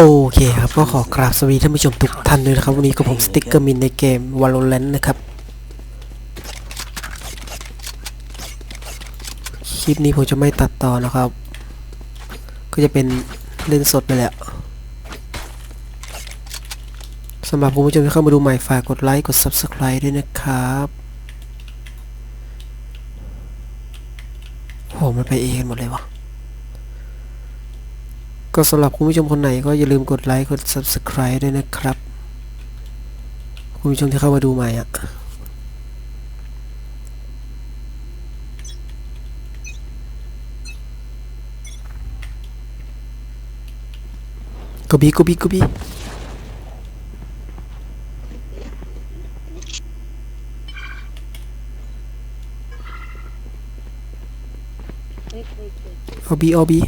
โอเคครับก็ขอกราบสวัสดีท่านผู้ชมทุกท่านด้วยนะครับ วันนี้กับผมสติ๊กเกอร์มินในเกม Valorant นะครับ คลิปนี้ผมจะไม่ตัดต่อนะครับ ก็จะเป็นเล่นสดไปแหละสำหรับคุณผู้ชมที่เข้ามาดูใหม่ฝากกดไลค์กด Subscribe ด้วยนะครับโหมันไปเองหมดเลยวะ ก็สำหรับคุณผู้ชมคนไหนก็อย่าลืมกดไลค์กด Subscribe ด้วยนะครับ คุณผู้ชมที่เข้ามาดูใหม่อะกบีกบีกบีเอาบีเอาบี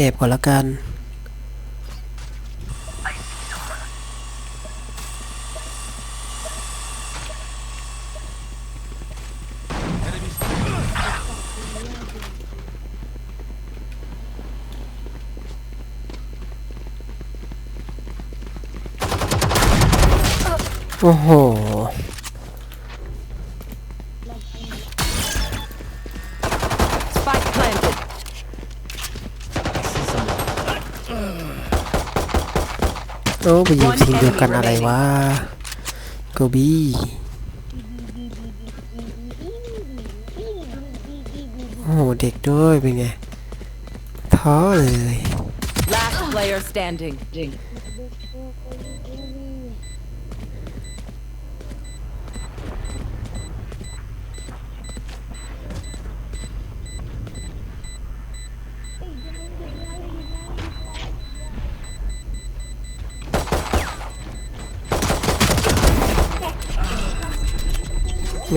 แอบก่อนละกัน โอ้โห กันอะไรวะโกบีโอ้โหเด็กด้วยเป็นไงท้อเลย Last player standing.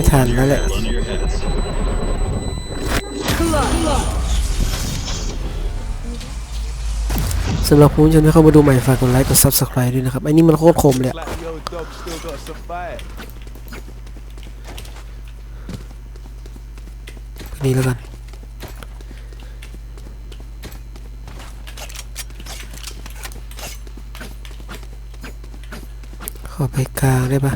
ไม่ทันแล้วแหละสำหรับคุณผู้ชมที่เข้ามาดูใหม่ฝากกดไลค์กด Subscribe ด้วยนะครับไอ้นี่มันโคตรคมเลยอะนี่แล้วกันขอไปกลางได้ปะ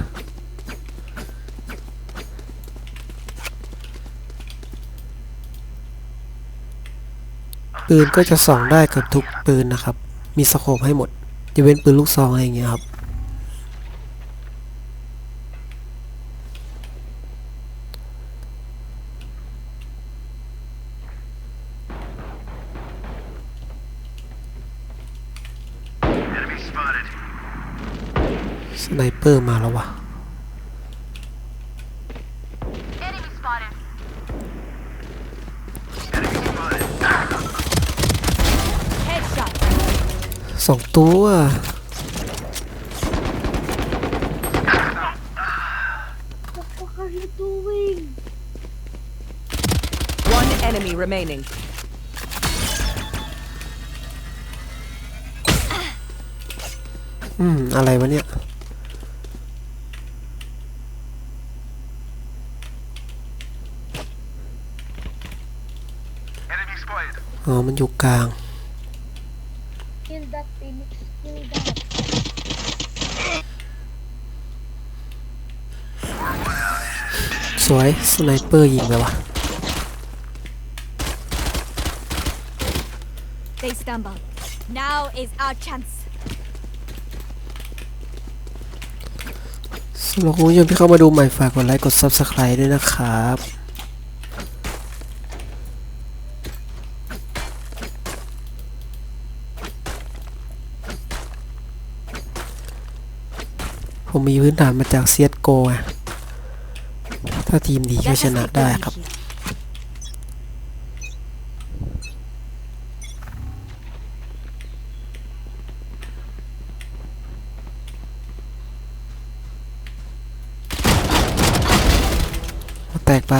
ปืนก็จะส่องได้เกือบทุกปืนนะครับ มีสโคปให้หมดจะเว้นปืนลูกซองอะไรอย่างเงี้ยครับสไนเปอร์มาแล้ววะ สองตัว What are you doing? One enemy remaining. อืม อะไรวะเนี่ย Enemy spotted. อ๋อ มันอยู่กลาง Kill that Phoenix. Kill that. สวยสไนเปอร์ยิงไปวะ They stumble. Now is our chance. สำหรับคุณผู้ชมที่เข้ามาดูใหม่ฝากกดไลค์กด Subscribe ด้วยนะครับ ผมมีพื้นฐานมาจากเซียโกะถ้าทีมดีก็ชนะได้ครับ แตกไป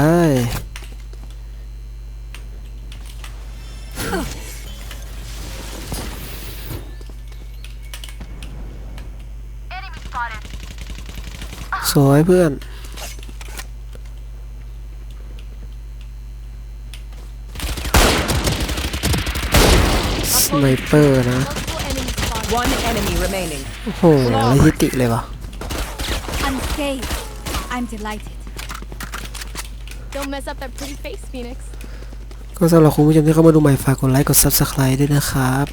สสวยเพื่อน สไนเปอร์นะ Multiple enemies spotted. One enemy remaining. โอ้โหไรทิติเลยวะ Unscathed. I'm delighted. Don't mess up that pretty face, Phoenix. ก็สำหรับคุณผู้ชมที่เข้ามาดูใหม่ฝากกดไลค์กด Subscribe ด้วยนะครับ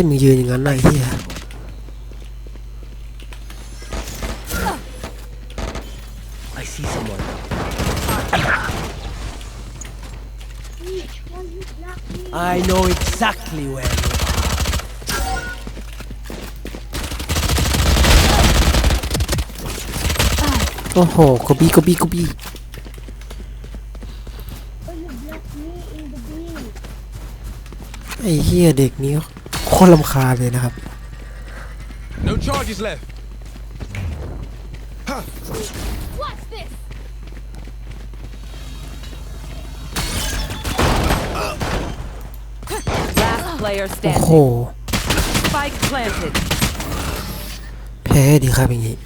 ตายมึงยืนอย่างนั้นน่ะไอ้เฮีย I see someone. Which one you blocked me? I know exactly where you are. โอ้โหกบีกบีกบี Oh, you blocked me in the beam. ไอ้เฮียเด็กนี้ โคตรลำคาญเลยนะครับ No charges left. What's this? Last player โอ้โห standing. Spike planted. แพ้ดีครับอย่างนี้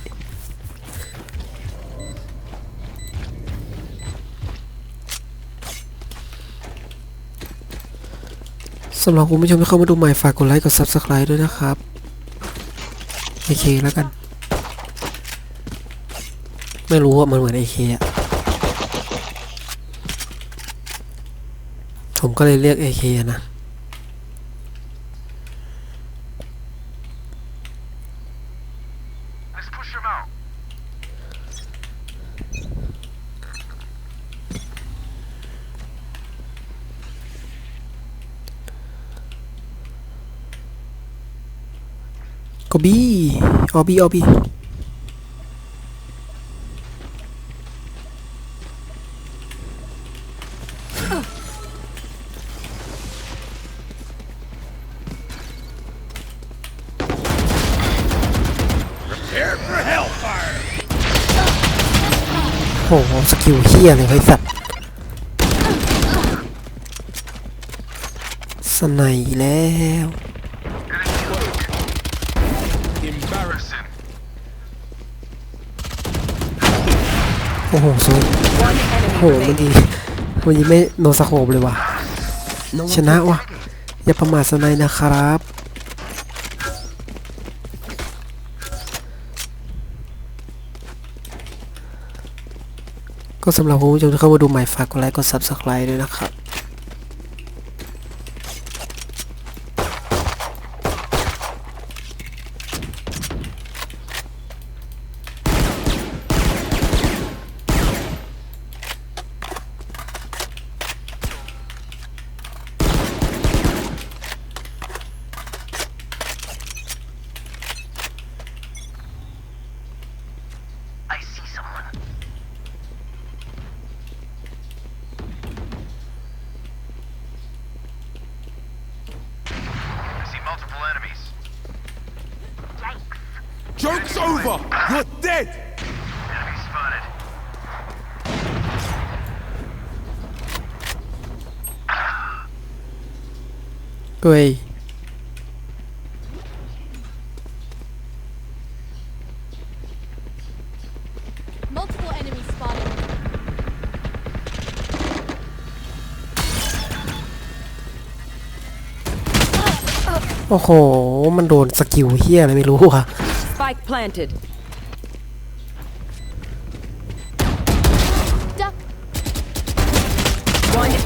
สำหรับคุณผู้ชมที่เข้ามาดูใหม่ฝากกดไลค์กด Subscribe ด้วยนะครับ โอเคแล้วกัน ไม่รู้ว่ามันเหมือนไอเคอะผมก็เลยเรียกไอเคนะ Let's push them out. กบี ออบีออบีโอ้โหสกิลเฮียเลยไอ้สัตว์สไนแล้ว Embarrassing. โอ้โหสวย One โอ้ enemy โหมัน remaining. ดีมันยิงไม่โนสโคบเลยว่ะ No one ชนะว่ะ อย่าประมาทสไนด์นะครับ ก็สำหรับคุณผู้ชมที่เข้ามาดูใหม่ฝากกดไลค์กด Subscribe ด้วยนะครับ You're dead. Enemy spotted. เอ้ย Multiple enemies spotted. โอ้โห มันโดนสกิลเฮียอะไรไม่รู้อะ Spike planted.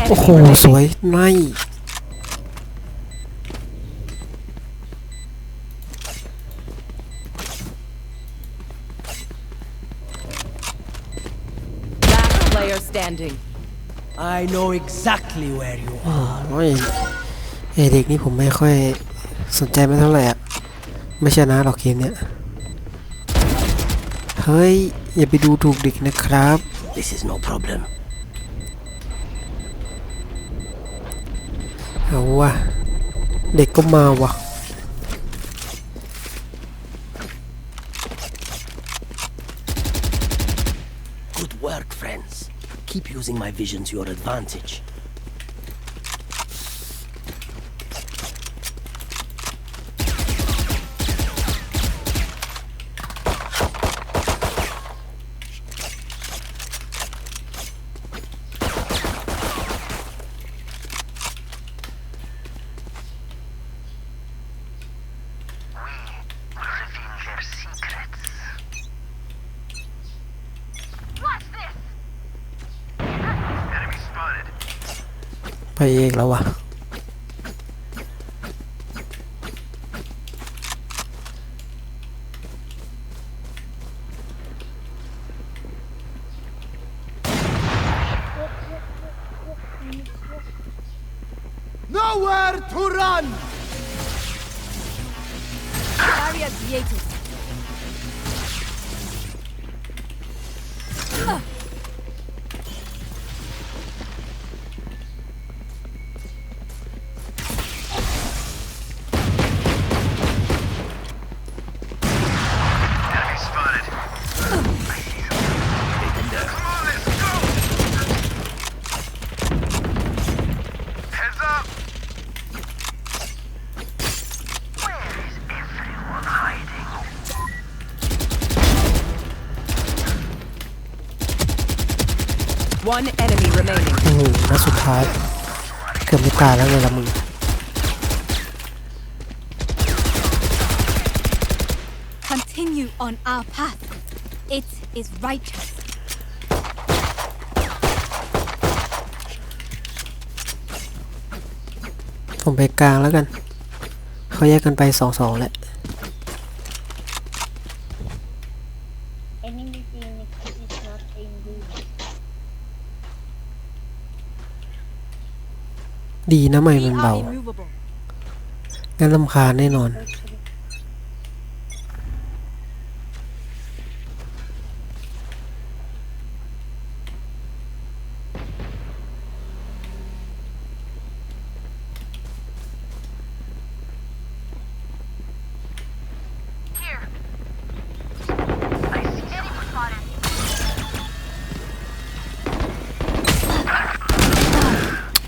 โอ้โห enemy ส remaining. วยไน Last player standing. I know exactly where you อ๋อ are. ไอ้ไอเด็กนี่ผมไม่ค่อยสนใจไม่เท่าไหร่อะ ไม่ชนะหรอกเกมเนี้ย เฮ้ย อย่าไปดูถูกเด็กนะครับ This is no problem. เอาวะเด็กก็มาวะ Good work, friends. Keep using my vision to your advantage. เองแล้ววะ กือบไม่ตายแล้วไงละมึง Continue on our path. It is righteous. ผมไปกลางแล้วกัน เขาแยกกันไปสองสองแหละ ดีนะไม่ We มันเบา are immovable. งั้นลำคาญแน่นอน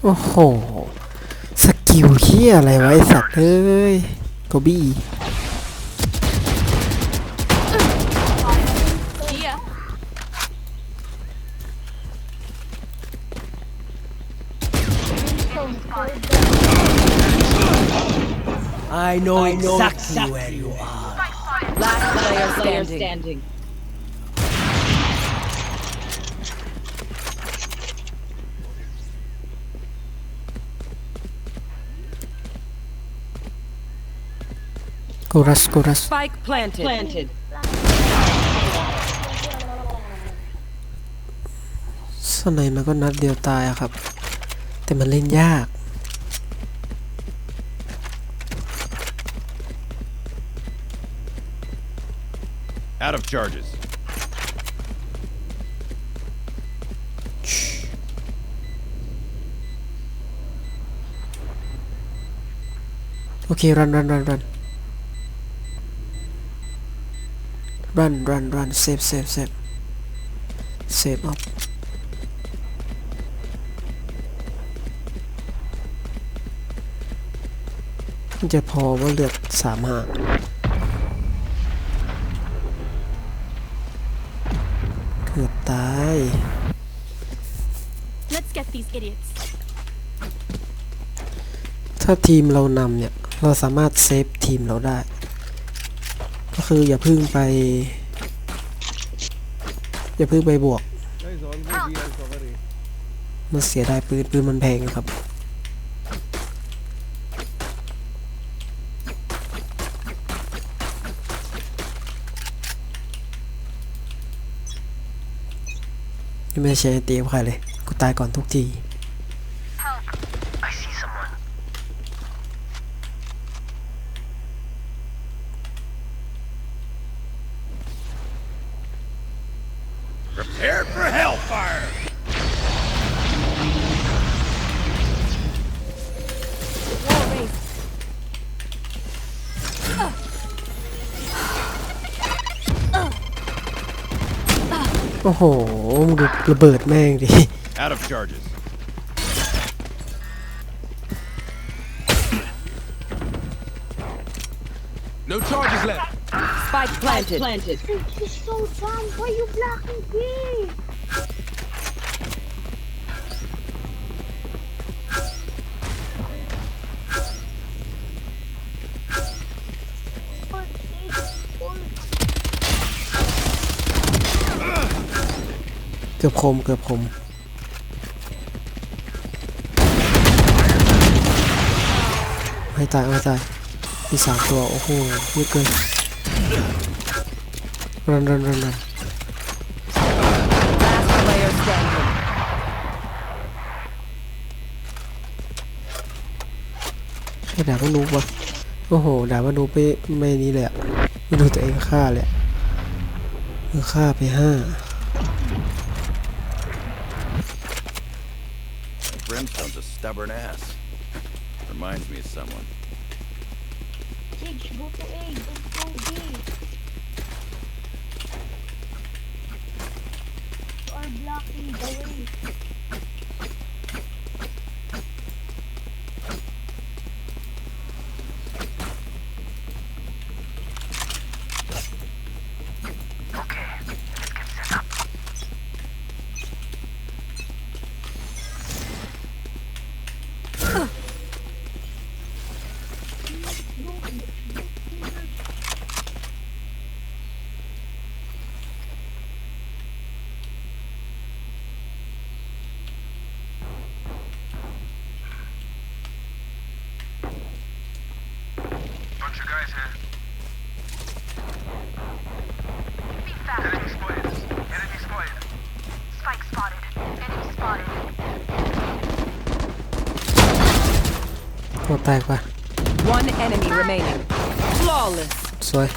โอ้โหสกิลเฮี ยอะไรวะไอสัตว์เอ้ยโกบี้ Here. I know, exactly, where you are. Last player standing. G กูรัสกูรัส Spike planted. Planted. สไนมันก็นัดเดียวตายอะครับ แต่มันเล่นยาก Out of charges. โอเค รันรันรันรัน รันรันรันเซฟเซฟเซฟเซฟออฟมันจะพอว่าเลือดสามห้าเกือบตาย Let's get these idiots. ถ้าทีมเรานำเนี่ย เราสามารถเซฟทีมเราได้ ก็คืออย่าพึ่งไป อย่าพึ่งไปบวก มันเสียดายปืนปืนมันแพงครับยังไม่ใช้ตีกับใครเลย กูตายก่อนทุกที อ้โหมึงดูระเบิดแม่งดิ Out of charges. No charges left. Spike planted. planted. This is so dumb. Why you blocking me? เกือบคมเกือบคมให้ตายเอาให้ตายมีสามตัวโอ้โหเยอะเกินรันรันรันรัน Last player standing. แค่ด่าว่านูบวะโอ้โหด่าว่านูบไปไม่นี้เลยอะไม่ดูตัวเองฆ่าเลยอะมือฆ่าไปห้า Brimstone's a stubborn ass. Reminds me of someone. You are blocking the way. แตกปะ One enemy remaining. Flawless. สวย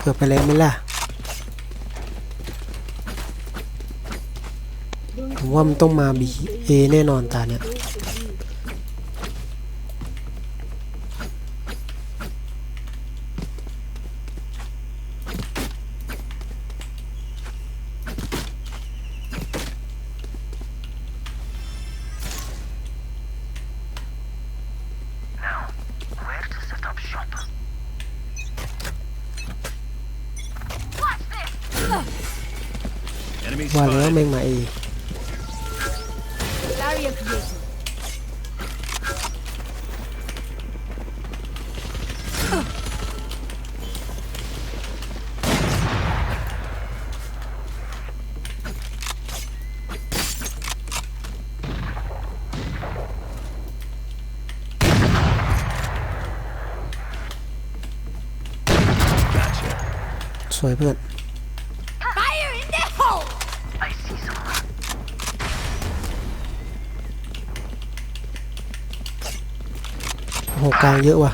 เกือบไปแล้วไหมล่ะผมว่ามันต้องมา B A แน่นอนตาเนี่ย สวยเพื่อน Fire in the hole! I see someone. โอ้โหกลางเยอะว่ะ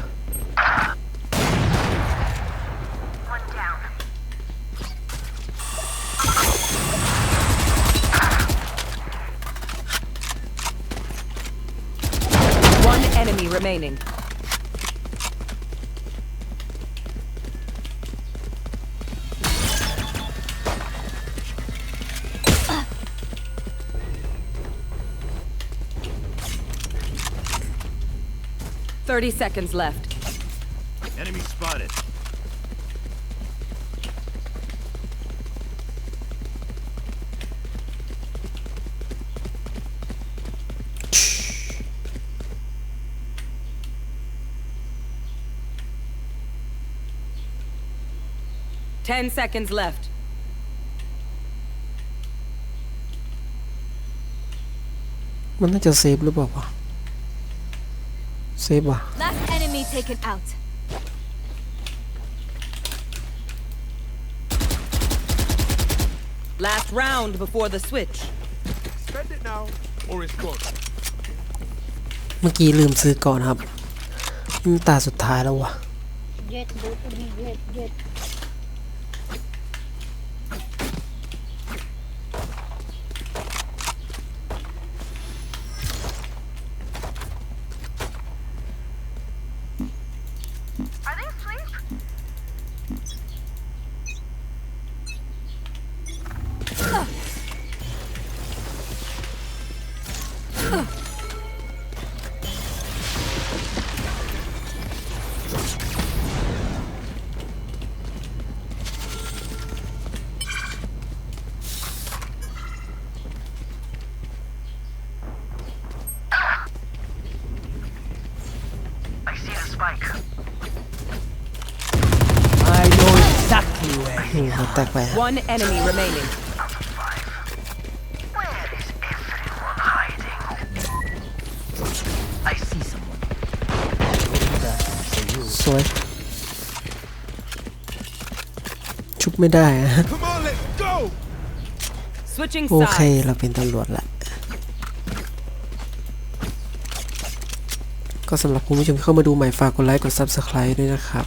30 seconds left. Enemy spotted. Ten seconds left. When did you say blue bubble? เซฟหรือเปล่าวะเซฟว่ะ Last enemy taken out. Last round before the switch. Spend it now, or it's gone. เมื่อกี้ลืมซื้อก่อนครับนี่มันตาสุดท้ายแล้ววะ Jet, go to B. Jet, jet. แตกไปฮะ One enemy remaining. Where is everyone hiding? I see someone. สวย ชุบไม่ได้อะ Come on, let's go! Switching โอเค sides. เราเป็นตำรวจละ ก็สำหรับคุณผู้ชมที่เข้ามาดูใหม่ฝากกดไลค์ กด Subscribe ด้วยนะครับ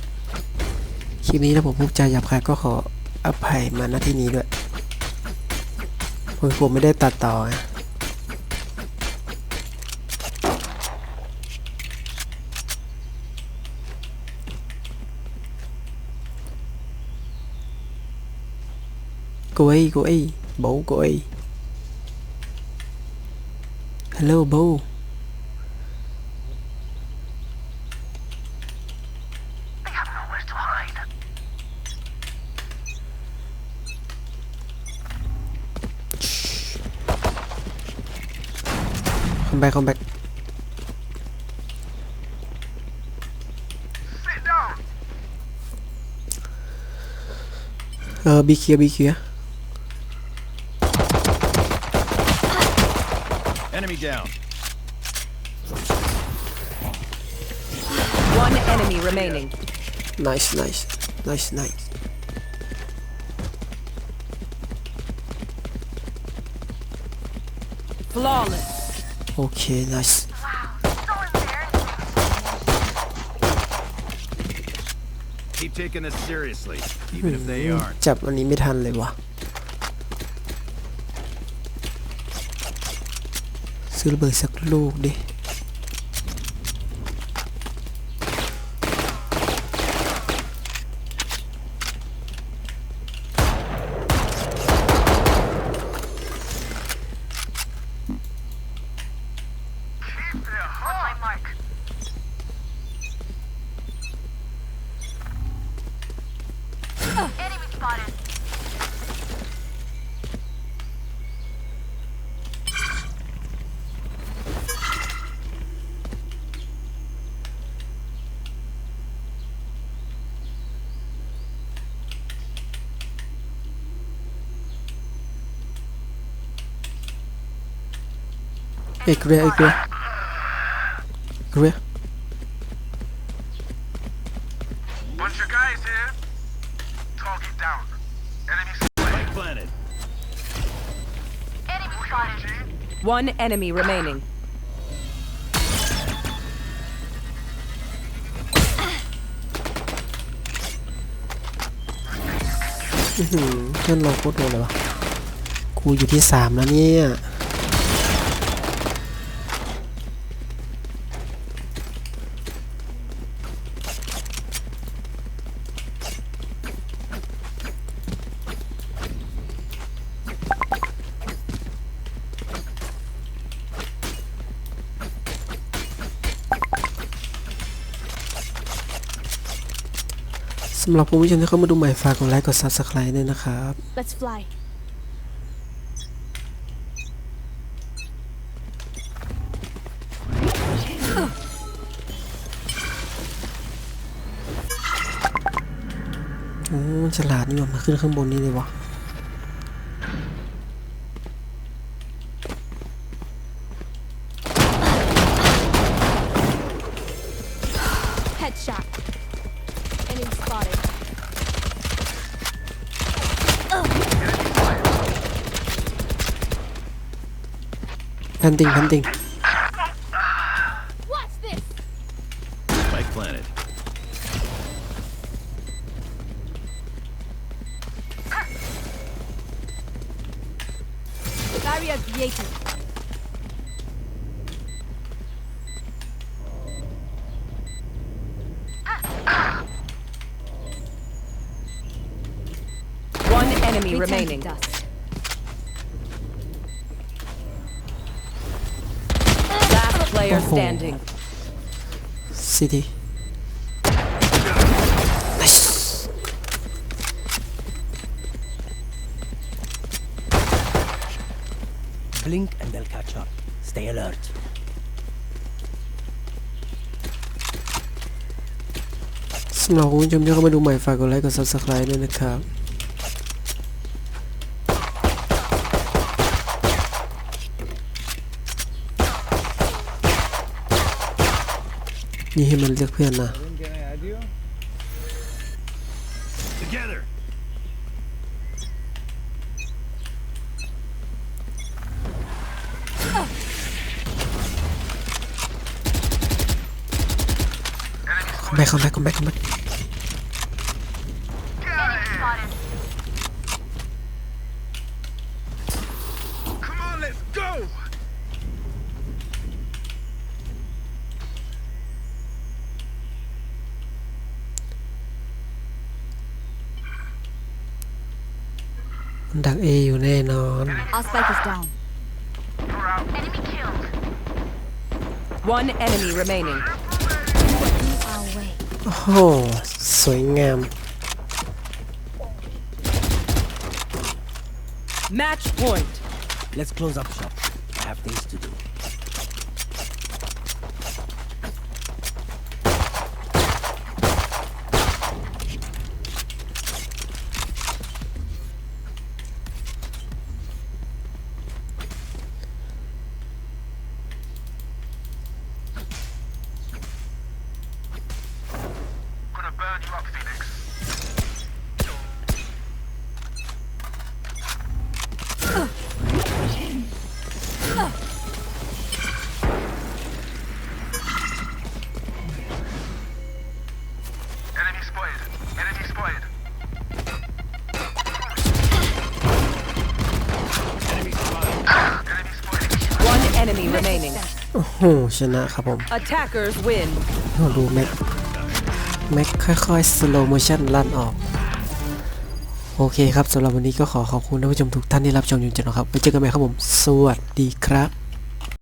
คลิปนี้ถ้าผมพูดจาหยาบคายก็ขอ อภัยมาณที่นี้ด้วยผมผมไม่ได้ตัดต่อไง cô ấy cô ấy bố cô ấy hello bố They come back come back Sit down. uh, be here be here Enemy down. One enemy remaining. nice nice nice nice Flawless. Okay nice So embarrassing. Keep taking this seriously, even if they aren't. จับอันนี้ไม่ทันเลยวะซื้อระเบิดสักลูกดิ Hey, Korea, hey, Korea. Korea. Bunch of guys here. Target down. Enemy Spike planted. Enemy spotted. One enemy remaining. อื้อหือเพื่อนเราโคตรโดนเลยวะกูอยู่ที่สามแล้วเนี่ย หรับคุณผู้ชมที่เข้ามาดูใหม่ฝากกดไลค์กด Subscribe ด้วยนะครับ Let's fly. โอ้มันฉลาดนี่หว่ามาขึ้นข้างบนนี่เลยวะ Hunting hunting What's this? Spike planted. Barrier created. One enemy Return remaining. dust. Player Oh. standing. city nice Blink and they'll catch up. Stay alert. สำหรับคุณผู้ชมที่เข้ามาดูใหม่ฝากกดไลค์กด Subscribe ด้วยนะครับ นี่ให้มันเรียกเพื่อนนะคอมแบ็คคอมแบ็คคอมแบ็คคอมแบ็ค One enemy remaining. Our way. โอ้โห สวยงาม Match point. Let's close up shop. โอ้โหชนะครับผม Attackers win. เราดูแม็กแม็กค่อยๆ สโลโมชั่นลั่นออก โอเคครับสำหรับวันนี้ก็ขอขอบคุณท่านผู้ชมทุกท่านที่รับชมอยู่จนนะครับ ไปเจอกันใหม่ครับผม สวัสดีครับ